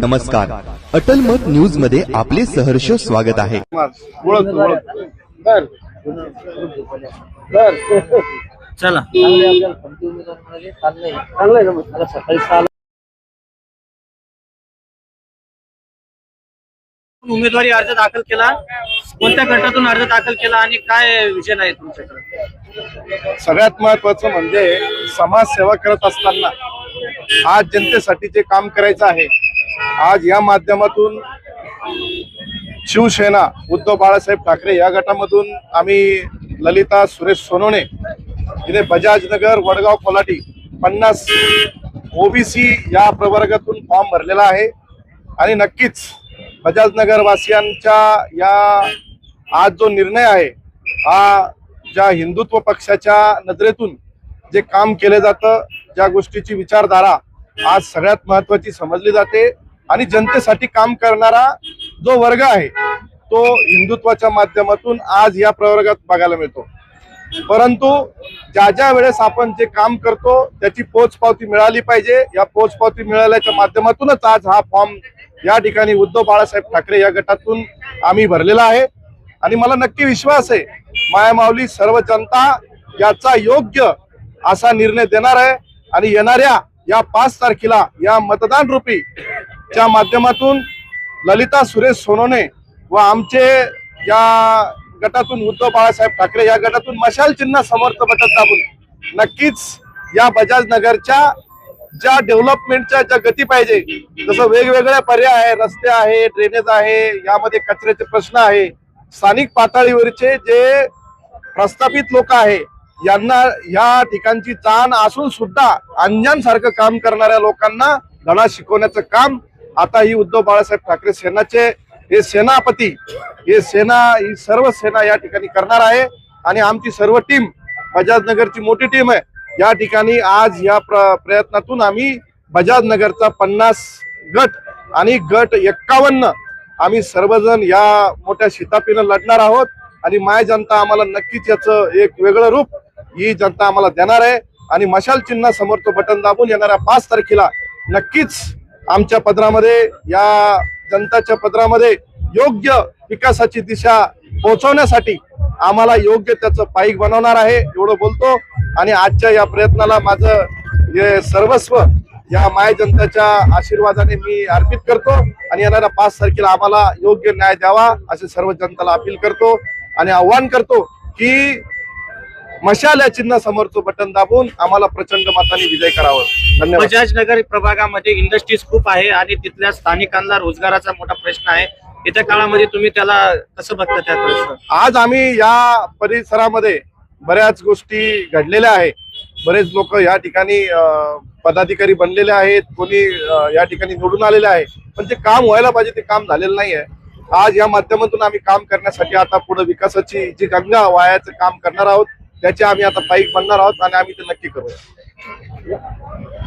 नमस्कार. अटल मत न्यूजमध्ये आपले सहर्ष स्वागत आहे. चला. उमेदवार अर्ज दाखल केला. कोणत्या गटातून अर्ज दाखल केला आणि काय विषय आहे तुमच्याकडे? सगळ्यात महत्वाचं म्हणजे समाजसेवा करत असताना आज जनतेसाठी जे काम करायचं आहे आज या माध्यमातून शिवसेना उद्धव बाळासाहेब ठाकरे या गटामधून आम्ही ललिता सुरेश सोनवणे इथे बजाजनगर वडगाव कोलाटी पन्नास ओबीसी या प्रवर्गातून फॉर्म भरलेला आहे. आणि नक्कीच बजाजनगरवासियांच्या या आज जो निर्णय आहे हा ज्या हिंदुत्व पक्षाच्या नजरेतून जे काम केलं जातं ज्या गोष्टीची विचारधारा आज सगळ्यात महत्वाची समजली जाते. आणि जनतेसाठी काम करणारा जो वर्ग आहे तो हिंदुत्वाच्या माध्यमातून आज या प्रवर्गात बघायला मिळतो. परंतु ज्या ज्या वेळेस आपण जे काम करतो त्याची पोचपावती मिळाली पाहिजे. या पोचपावती मिळाल्याच्या माध्यमातूनच आज हा फॉर्म या ठिकाणी उद्धव बाळासाहेब ठाकरे या गटातून आम्ही भरलेला आहे. आणि मला नक्की विश्वास आहे मायामाऊली सर्व जनता याचा योग्य असा निर्णय देणार आहे. आणि येणाऱ्या या पाच तारखेला या मतदान रूपी च्या माध्यमातून ललिता सुरेश सोनोने व आमचे या गटातून उद्धव बाळासाहेब ठाकरे या गटातून मशाल चिन्ह समर्थ बटन दाबून नक्कीच या बजाज नगरच्या ज्या डेव्हलपमेंटच्या ज्या गती पाहिजे जसं वेगवेगळे पर्याय आहे रस्ते आहे ड्रेनेज आहे यामध्ये कचऱ्याचे प्रश्न आहे स्थानिक पातळीवरचे जे प्रस्थापित लोक आहे यांना या ठिकाणची जाण असून सुद्धा अंजांसारखं काम करणाऱ्या लोकांना धडा शिकवण्याचं काम आता ही उद्धव बाळासाहेब ठाकरे सेनाचे हे सेनापती हे सेना ही सर्व सेना या ठिकाणी करणार आहे. आणि आमची सर्व टीम बजाज नगरची मोठी टीम आहे. या ठिकाणी आज या प्र प्रयत्नातून आम्ही बजाज नगरचा पन्नास गट आणि गट एक्कावन्न आम्ही सर्वजण या मोठ्या शितापीनं लढणार आहोत. आणि माय जनता आम्हाला नक्कीच याचं एक वेगळं रूप ही जनता आम्हाला देणार आहे. आणि मशाल चिन्हा समोर तो बटन दाबून येणाऱ्या पाच तारखेला नक्कीच आमच्या पत्रामध्ये या जनताच्या पत्रामध्ये योग्य विकासाची दिशा पोहोचवण्यासाठी आम्हाला योग्य त्याचं पाईक बनवणार आहे एवढं बोलतो. आणि आजच्या या प्रयत्नाला माझं हे सर्वस्व या माय जनतेच्या आशीर्वादाने मी अर्पित करतो. आणि येणाऱ्या पाच तारखेला आम्हाला योग्य न्याय द्यावा असे सर्व जनताला अपील करतो. आणि आव्हान करतो की मशाल या चिन्हासमोरचं बटन दाबून आम्हाला प्रचंड मताने विजय करावं. धन्यवाद. बजाज नगर प्रभागामध्ये इंडस्ट्रीज खूप आहे आणि तिथल्या स्थानिकांना रोजगाराचा मोठा प्रश्न आहे. येत्या काळामध्ये तुम्ही त्याला कसं बघता त्या प्रश्न आज आम्ही या परिसरामध्ये बऱ्याच गोष्टी घडलेल्या आहे बरेच लोक या ठिकाणी पदाधिकारी बनलेले आहेत. कोणी या ठिकाणी निवडून आलेले आहे. पण जे काम व्हायला पाहिजे ते काम झालेलं नाही आहे आज या माध्यमातून आम्ही काम करण्यासाठी आता पुढे विकासाची जी गंगा वायाचं काम करणार आहोत त्याचे आम्ही आता पाईक बनणार आहोत आणि आम्ही ते नक्की करू